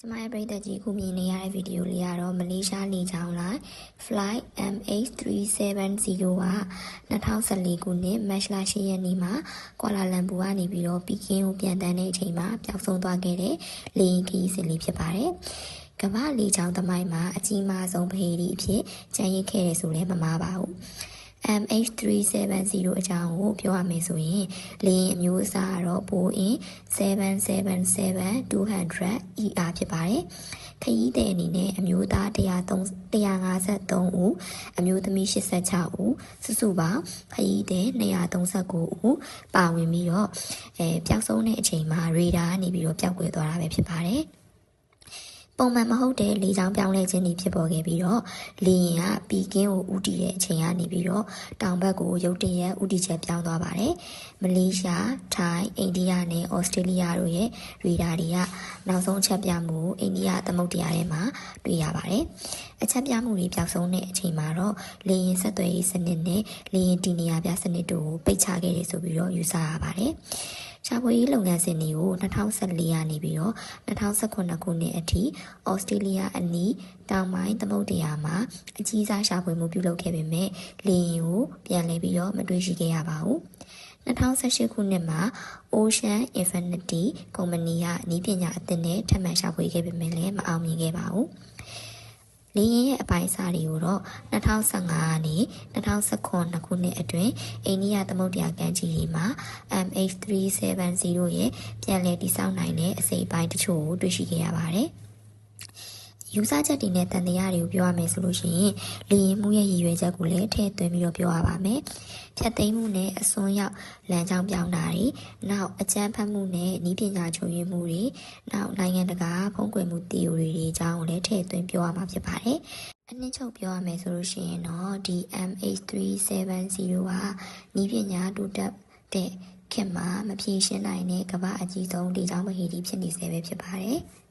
ကျမရဲ့ပရိသတ်ကြီးခုမြင်နေရတဲ့ဗီဒီယိုလေးကတော့မလေးရှားလေကြောင်းလိုင်း flight MH370 က2014ခုနှစ်မတ်လ10ရက်နေ့မှာကွာလာလမ်ပူကနေပြီးတော့ပီကင်းကိုပြန်တန်းတဲ့အချိန်မှာပျောက်ဆုံးသွားခဲ့တဲ့လေယာဉ်ခရီးစဉ်လေးဖြစ်ပါတယ်။ကမ္ဘာလေကြောင်းသမိုင်းမှာအကြီးမားဆုံးဗဟေဒီအဖြစ်ကျန်ရစ်ခဲ့တယ်ဆိုလည်းမမှားပါဘူး။ MH370 အကြောင်းကိုပြောရမယ်ဆိုရင်လေယာဉ်အမျိုးအစားကတော့ Boeing 777-200 ER ဖြစ်ပါတယ်။ခရီးသည်အနေနဲ့အမျိုးသား153ဦးအမျိုးသမီး86ဦးစုစုပေါင်းခရီးသည်239ဦးပါဝင်ပြီးတော့အဲပျောက်ဆုံးတဲ့အချိန်မှာရေဒါကနေပြီးတော့ပျောက်ကွယ်သွားတာပဲဖြစ်ပါတယ်။ ပုံမှန်မဟုတ်တဲ့လေကြောင်းပြောင်းလဲခြင်းတွေဖြစ်ပေါ်ခဲ့ပြီးတော့လေယာဉ်ကပီကင်းကိုဥတီတဲ့အချိန်ကနေပြီးတော့တောင်ဘက်ကိုရုတ်တရက်ဥတီချက်ပြောင်းသွားပါတယ်။မလေးရှား၊ထိုင်း၊အိန္ဒိယနဲ့ဩစတြေးလျတို့ရဲ့ရေဒါတွေကနောက်ဆုံးချက်ပြမှုအိန္ဒိယသမုဒ္ဒရာထဲမှာတွေ့ရပါတယ်။အချက်ပြမှုတွေပျောက်ဆုံးတဲ့အချိန်မှာတော့လေယာဉ်ဆက်သွယ်ရေးစနစ်နဲ့လေယာဉ်တည်နေရာပြစနစ်တို့ကိုပိတ်ချခဲ့တယ်ဆိုပြီးတော့ယူဆရပါတယ်။ ရှာဖွေရေးလုပ်ငန်းစဉ်တွေကို2014ကနေပြီးတော့2018ခုနှစ်အထိဩစတြေးလျအနီးတောင်ပိုင်းသမုဒ္ဒရာမှာအကြီးစားရှာဖွေမှုပြုလုပ်ခဲ့ပေမဲ့လေယာဉ်ကိုပြန်လည်ပြီးတော့မတွေ့ရှိခဲ့ရပါဘူး2018ခုနှစ်မှာ Ocean Infinity ကုမ္ပဏီကဤပညာအသစ်နဲ့ထပ်မံရှာဖွေခဲ့ပေမဲ့လည်းမအောင်မြင်ခဲ့ပါဘူး လေရင်ရဲ့အပိုင်းအစားတွေကိုတော့2015ကနေ2019ခုနှစ်အတွင်းအိန္ဒိယသမုဒ္ဒရာကမ်းခြေတွေမှာ MH370 ရဲ့ပြန်လည်တည်ဆောက်နိုင်တဲ့အစိပ်ပိုင်းတချို့ကိုတွေ့ရှိခဲ့ရပါတယ်။ ယူဆချက်တွေနဲ့တန်တရားတွေကိုပြောရမယ်ဆိုလို့ရှိရင်လေရင်မှုရဲ့ရည်ရွယ်ချက်ကိုလည်းထည့်သွင်းပြီးတော့ပြောရပါမယ်။ဖြတ်သိမ်းမှုနဲ့အစွန်းရောက်လမ်းကြောင်းပြောင်းတာတွေနောက်အကြမ်းဖက်မှုနဲ့ဤပညာချုပ်ရင်းမှုတွေနောက်နိုင်ငံတကာဖုံးကွယ်မှု theory တွေအကြောင်းကိုလည်းထည့်သွင်းပြောရမှာဖြစ်ပါတယ်။အနှစ်ချုပ်ပြောရမယ်ဆိုလို့ရှိရင်တော့ဒီ MH370 ကဤပညာတိုးတက်တဲ့ခင်မှာမဖြေရှင်းနိုင်တဲ့ကမ္ဘာအကြီးဆုံးလေကြောင်းမဟီဒီဖြစ်နေစေပဲဖြစ်ပါတယ်။